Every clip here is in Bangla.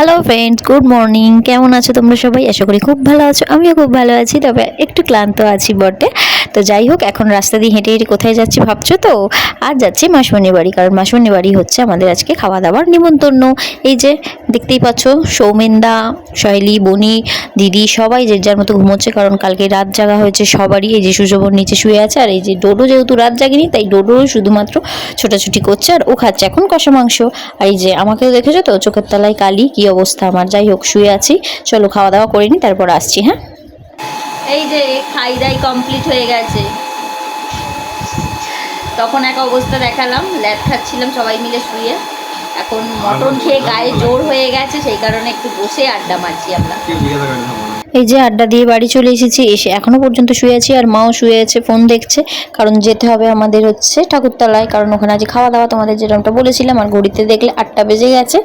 হ্যালো ফ্রেন্ডস গুড মর্নিং কেমন আছো তোমরা সবাই? আশা করি খুব ভালো আছো। আমিও খুব ভালো আছি, তবে একটু ক্লান্ত আছি বটে। তো যাই হোক, এখন রাস্তা দিয়ে হেঁটে হেঁটে কোথায় যাচ্ছি ভাবছ তো? আর যাচ্ছি মাসমণি বাড়ি, কারণ মাসমণি বাড়ি হচ্ছে আমাদের আজকে খাওয়া দাওয়ার নিমন্ত্রণ। এই যে দেখতেই পাচ্ছ, সৌমেনদা, শৈলী, বনি, দিদি সবাই যে যার মতো ঘুমোচ্ছে, কারণ কালকে রাত জাগা হয়েছে সবারই। এই যে সুযোবন নিচে শুয়ে আছে, আর এই যে ডোডো যেহেতু রাত জাগেনি, তাই ডোডো শুধুমাত্র ছোটাছুটি করছে, আর ও খাচ্ছে এখন কষা মাংস। আর এই যে আমাকেও দেখেছ তো, চোখের তলায় কালি, কি অবস্থা আমার? যাই হোক, শুয়ে আছি। চলো খাওয়া দাওয়া করে নি, তারপর আসছি হ্যাঁ? এই যে খাই দাই কমপ্লিট হয়ে গেছে। তখন এক অবস্থা দেখালাম ল্যাদ খাচ্ছিলাম সবাই মিলে শুয়ে। এখন মটন খেয়ে গায়ে জোর হয়ে গেছে, সেই কারণে একটু বসে আড্ডা মারছি আমরা। এই যে আড্ডা দিয়ে বাড়ি চলে এসেছি, এসে এখনও পর্যন্ত শুয়ে আছি আর মাও শুয়ে আছে, ফোন দেখছে। কারণ যেতে হবে আমাদের হচ্ছে ঠাকুরতলায়, কারণ ওখানে আজ খাওয়া দাওয়া তোমাদের যেরকমটা বলেছিলাম, আর ঘড়িতে দেখলে আটটা বেজে গেছে।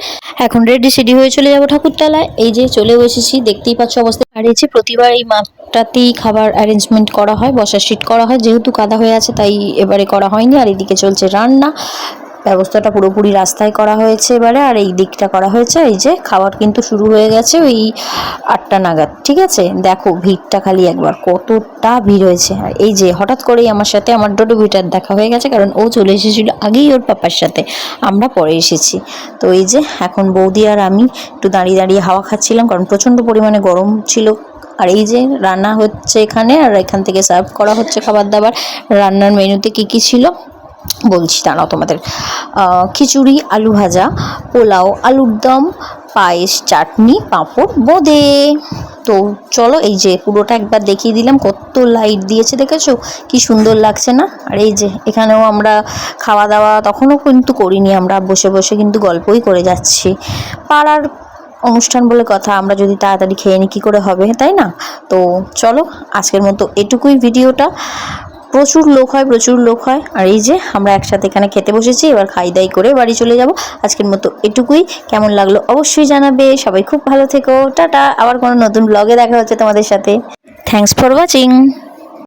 এখন রেডি সেডি হয়ে চলে যাব ঠাকুরতলায়। এই যে চলেও এসেছি, দেখতেই পাচ্ছ অবস্থা। এই প্রতিবার এই মাঠটাতেই খাবার অ্যারেঞ্জমেন্ট করা হয়, বসার সিট করা হয়, যেহেতু কাদা হয়ে আছে, তাই এবারে করা হয়নি, আর এদিকে চলছে রান্না। ব্যবস্থাটা পুরোপুরি রাস্তায় করা হয়েছে এবারে, আর এই দিকটা করা হয়েছে, এই যে খাবার কিন্তু শুরু হয়ে গেছে ওই আটটা নাগাদ, ঠিক আছে? দেখো, ভিড়টা খালি একবার, কতটা ভিড় হয়েছে। আর এই যে, হঠাৎ করেই আমার সাথে আমার ডোডো ভিটার দেখা হয়ে গেছে, কারণ ও চলে এসেছিল আগেই ওর পাপার সাথে, আমরা পরে এসেছি। তো এই যে, এখন বৌদি আর আমি একটু দাঁড়িয়ে দাঁড়িয়ে হাওয়া খাচ্ছিলাম, কারণ প্রচণ্ড পরিমাণে গরম ছিল। আর এই যে, রান্না হচ্ছে এখানে, আর এখান থেকে সার্ভ করা হচ্ছে খাবার দাবার। রান্নার মেনুতে কি কি ছিল? বলছি দাঁড়াও তোমাদের। খিচুড়ি, আলু ভাজা, পোলাও, আলুর দম, পায়েস, চাটনি, পাঁপড়, বোঁদে। তো চলো, এই যে পুরোটা একবার দেখিয়ে দিলাম, কত লাইট দিয়েছে, দেখেছ? কি সুন্দর লাগছে না? আর এই যে, এখানেও আমরা খাওয়া দাওয়া তখনও কিন্তু করিনি, আমরা বসে বসে কিন্তু গল্পই করে যাচ্ছি। পাড়ার অনুষ্ঠান বলে কথা, আমরা যদি তাড়াতাড়ি খেয়ে নিই কী করে হবে, তাই না? তো চলো, আজকের মতো এটুকুই ভিডিওটা। প্রচুর লোক হয়, প্রচুর লোক হয়। আর এই যে আমরা একসাথে এখানে খেতে বসেছি, এবার খাই দাই করে বাড়ি চলে যাব। আজকের মতো এটুকুই। কেমন লাগল অবশ্যই জানাবে। সবাই খুব ভালো থেকো। টাটা। আবার কোনো নতুন ব্লগে দেখা হচ্ছে তোমাদের সাথে। Thanks for watching